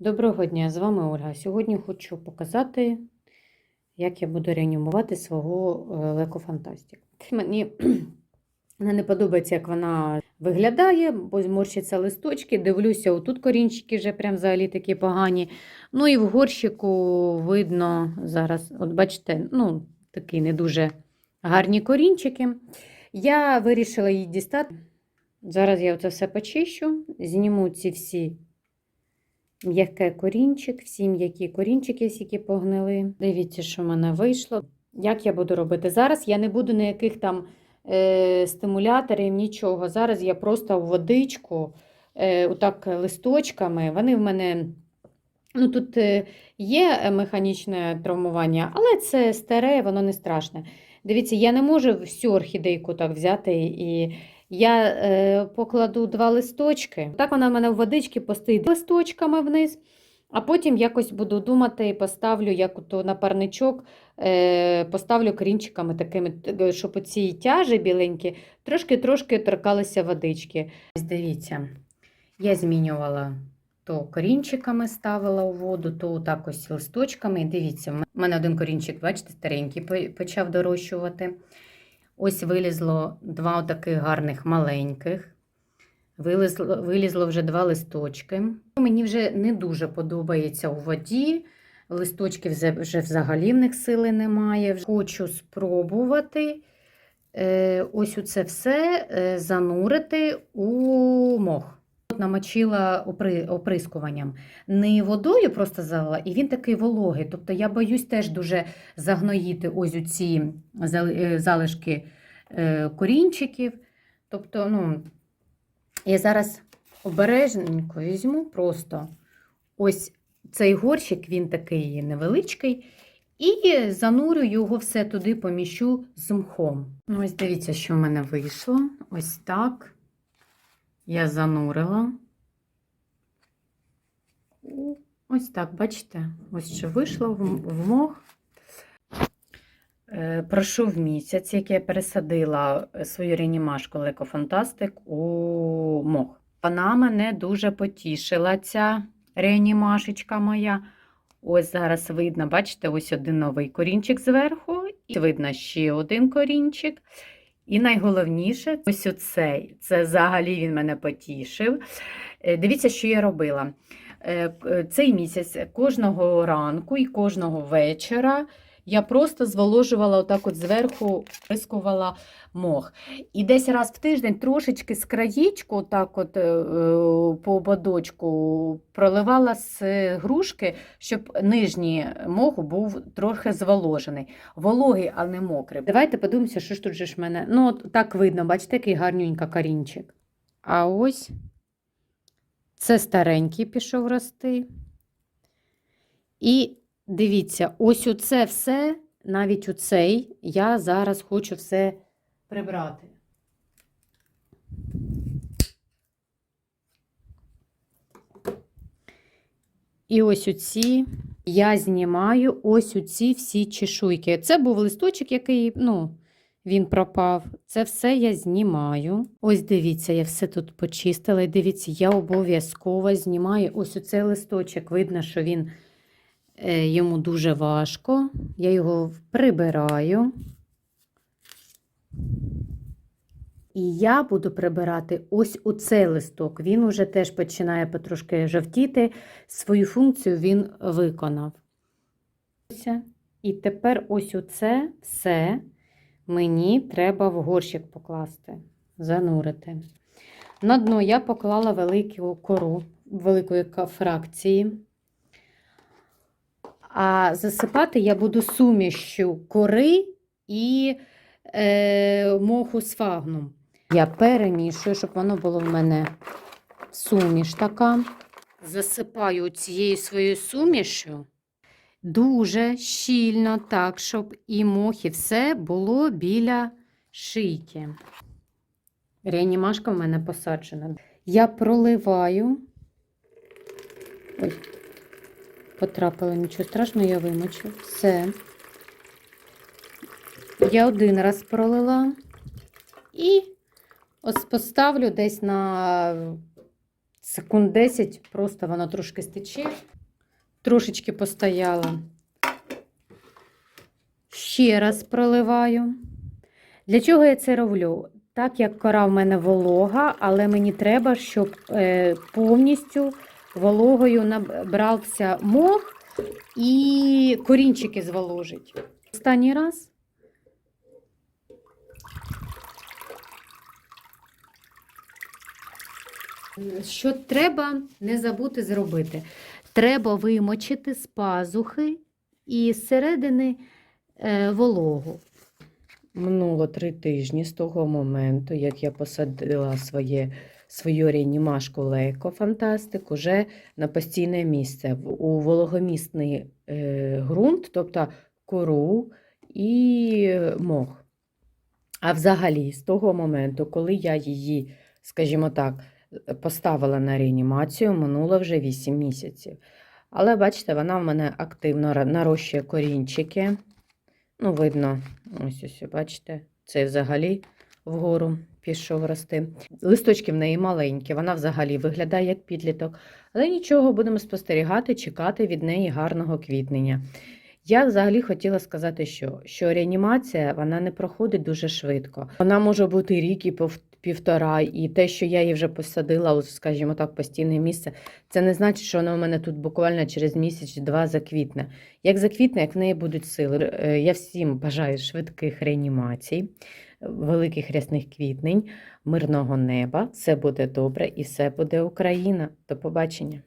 Доброго дня, з вами Ольга. Сьогодні хочу показати, як я буду реанімувати свого лекофантастик. Мені не подобається, як вона виглядає, бо зморщаться листочки. Дивлюся, отут корінчики вже прям взагалі такі погані. Ну і в горщику видно зараз, от бачите, ну, такі не дуже гарні корінчики. Я вирішила її дістати. Зараз я це все почищу, зніму ці всі м'яке корінчик, всі м'які корінчики, які погнили. Дивіться, що в мене вийшло. Як я буду робити? Зараз я не буду ніяких там е, стимуляторів, нічого. Зараз я просто в водичку, е, отак листочками. Вони в мене. Ну, Тут е, є механічне травмування, але це старе, воно не страшне. Дивіться, я не можу всю орхідейку так взяти і я е, покладу два листочки. Так вона в мене в водичці постоїть листочками вниз, а потім якось буду думати і поставлю, як то на парничок, е, поставлю корінчиками такими, т- щоб оці тяжі біленькі трошки-трошки торкалися водички. Дивіться, я змінювала то корінчиками ставила у воду, то так ось листочками. Дивіться, в мене один корінчик, бачите, старенький почав дорощувати. Ось вилізло два таких гарних маленьких. Вилізло, вилізло вже два листочки. Мені вже не дуже подобається у воді. Листочків вже- взагалі в них сили немає. Хочу спробувати е, ось це все е, занурити у мох. Намочила опри, оприскуванням. Не водою просто залила, і він такий вологий. Тобто я боюсь теж дуже загноїти ось ці е, залишки е, корінчиків. Тобто, ну, я зараз обережненько візьму просто ось цей горщик, він такий невеличкий, і занурю його все туди, поміщу з мхом. Ну, ось дивіться, що в мене вийшло. Ось так. Я занурила. Ось так, бачите? Ось що вийшло в мох. Е, Пройшов місяць, як я пересадила свою реанімашку Лекофантастик у мох. Вона мене дуже потішила, ця реанімашечка моя. Ось зараз видно, бачите, ось один новий корінчик зверху, і видно ще один корінчик. І найголовніше, ось оцей. Це взагалі він мене потішив. Е, Дивіться, що я робила. Е, Цей місяць кожного ранку і кожного вечора я просто зволожувала отак от зверху, прискувала мох. І десь раз в тиждень трошечки з краєчку, отак от е, е, по ободочку проливала з грушки, щоб нижній мох був трохи зволожений. Вологий, а не мокрий. Давайте подивимося, що ж тут же ж мене. Ну, от так видно, бачите, який гарненька корінчик. А ось це старенький пішов рости. І дивіться, ось оце все, навіть оцей, я зараз хочу все прибрати. І ось оці я знімаю ось оці всі чешуйки. Це був листочок, який, ну, він пропав. Це все я знімаю. Ось дивіться, я все тут почистила. І дивіться, я обов'язково знімаю ось оцей листочок. Видно, що він йому дуже важко. Я його прибираю. І я буду прибирати ось у цей листок. Він уже теж починає потрошки жовтіти. Свою функцію він виконав. І тепер ось оце все мені треба в горщик покласти, занурити. На дно я поклала велику кору великої фракції. А засипати я буду сумішю кори і е, моху фагном. Я перемішую, щоб воно було в мене суміш така. Засипаю цією своєю сумішю дуже щільно, так, щоб і мох, і все було біля шийки. Реанімашка в мене посаджена. Я проливаю. Ой, потрапила, нічого страшного, я вимочу. Все. Я один раз пролила і ось поставлю десь на секунд 10, просто воно трошки стече, трошечки постояла. Ще раз проливаю. Для чого я це роблю? Так як кора в мене волога, але мені треба, щоб е, повністю вологою набрався мох і корінчики зволожить. Останній раз. Що треба не забути зробити? Треба вимочити з пазухи і зсередини е, вологу. Минуло три тижні з того моменту, як я посадила своє, свою реанімашку Лейко Фантастик уже на постійне місце у вологомісний е, ґрунт, тобто кору і мох. А взагалі, з того моменту, коли я її, скажімо так, поставила на реанімацію, минуло вже 8 місяців. Але бачите, вона в мене активно нарощує корінчики. Ну, видно, ось ось, бачите, це взагалі вгору пішов рости. Листочки в неї маленькі, вона взагалі виглядає як підліток. Але нічого, будемо спостерігати, чекати від неї гарного квітнення. Я взагалі хотіла сказати, що, що реанімація вона не проходить дуже швидко. Вона може бути рік і півтора, і те, що я її вже посадила, у, скажімо так, постійне місце, це не значить, що вона у мене тут буквально через місяць-два заквітне. Як заквітне, як в неї будуть сили. Е, Я всім бажаю швидких реанімацій, великих рясних квітнень, мирного неба. Все буде добре і все буде Україна. До побачення.